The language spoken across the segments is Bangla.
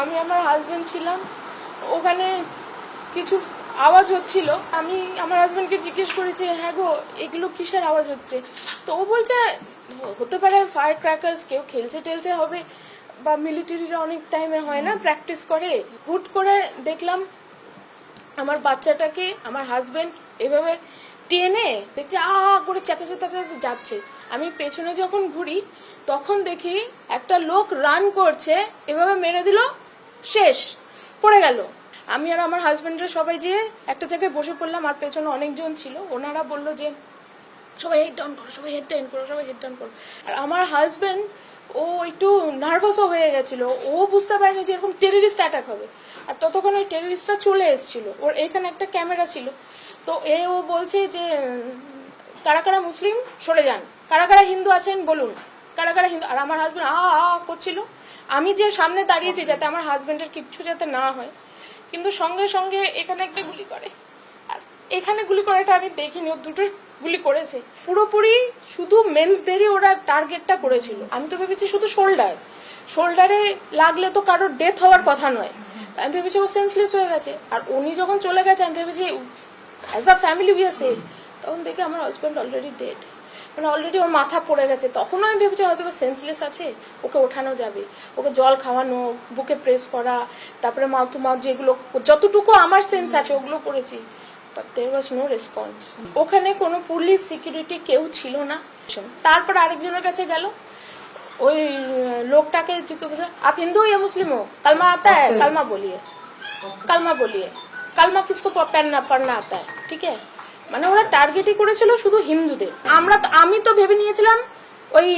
আমি আমার হাজবেন্ড ছিলাম। ওখানে কিছু আওয়াজ হচ্ছিল। আমি আমার হাজবেন্ডকে জিজ্ঞেস করেছি হ্যাঁ গো, এগুলো কিসের আওয়াজ হচ্ছে? তো ও বলছে, হতে পারে ফায়ার ক্র্যাকার্স কেউ খেলছে টেলছে হবে বা মিলিটারিরা অনেক টাইমে হয় না প্র্যাকটিস করে। হুট করে দেখলাম, আমার বাচ্চাটাকে, আমার হাজবেন্ড এভাবে টেনে দেখছি, আ করে চেতে চেতে যাচ্ছে। আমি পেছনে যখন ঘুরি, তখন দেখি একটা লোক রান করছে, এভাবে মেরে দিল, শেষ, পড়ে গেল। আমি আর আমার হাজবেন্ডরা সবাই যেয়ে একটা জায়গায় বসে পড়লাম, আর পেছনে অনেকজন ছিল। ওনারা বলল যে সবাই হেড ডাউন করো, সবাই হেড ডাউন করো, সবাই হেড ডাউন করো। আর আমার হাজবেন্ড ও একটু নার্ভাসও হয়ে গেছিল। ও বুঝতে পারেনি যে এরকম টেররিস্ট অ্যাটাক হবে। আর ততক্ষণ ওই টেররিস্টটা চলে এসেছিল। ওর এখানে একটা ক্যামেরা ছিল। তো এ ও বলছে যে, কারা কারা মুসলিম, সরে যান। কারা কারা হিন্দু আছেন, বলুন। কারা কারা হিন্দু, আর আমার হাজব্যান্ড আ আ করছিল। আমি যে সামনে দাঁড়িয়েছি যাতে আমার হাজব্যান্ডের কিচ্ছু যাতে না হয়। কিন্তু সঙ্গে সঙ্গে এখানে একটা গুলি করে। আর এখানে গুলি করাটা আমি দেখিনি। ও দুটো গুলি করেছে। পুরোপুরি শুধু মেন্সদেরই ওরা টার্গেটটা করেছিল। আমি তো ভেবেছি শুধু শোল্ডার শোল্ডারে লাগলে তো কারোর ডেথ হওয়ার কথা নয়। আমি ভেবেছি ও সেন্সলেস হয়ে গেছে। আর উনি যখন চলে গেছে, আমি ভেবেছি as a family we are safe তখন দেখি আমার হাজব্যান্ড অলরেডি ডেড মানে অলরেডি ওর মাথা পড়ে গেছে। তখনও আমি ভেবেছি হয়তো সেন্সলেস আছে। ওকে ওঠানো যাবে। ওকে জল খাওয়ানো, বুকে প্রেস করা, তারপরে মাউথ টু মাউথ যেগুলো, যতটুকু আমার সেন্স আছে, ওগুলো করেছি। But there was no response ওখানে কোনো পুলিশ সিকিউরিটি কেউ ছিল না। তারপর আরেকজনের কাছে গেল। ওই লোকটাকে আপ হিন্দু ইয়া মুসলিম হোক কালমা আতা হ্যাঁ কালমা বলিয়ে। কালমা বলিয়ে। কালমা কিছু পেননা পড়না আতা ঠিক আছে? মানে ওরা টার্গেটই করেছিল শুধু হিন্দুদের। আমরা আমি তো ভেবে নিয়েছিলাম ওই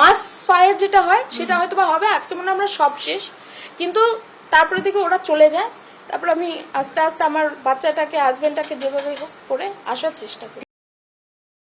মাস ফায়ার যেটা হয় সেটা হয়তো বা হবে আজকে মনে আমরা সব শেষ। কিন্তু তারপরে দেখি ওরা চলে যায়। তারপর আমি আস্তে আস্তে আমার বাচ্চাটাকে হাজবেন্ডটাকে যেভাবে হোক করে আসার চেষ্টা করি।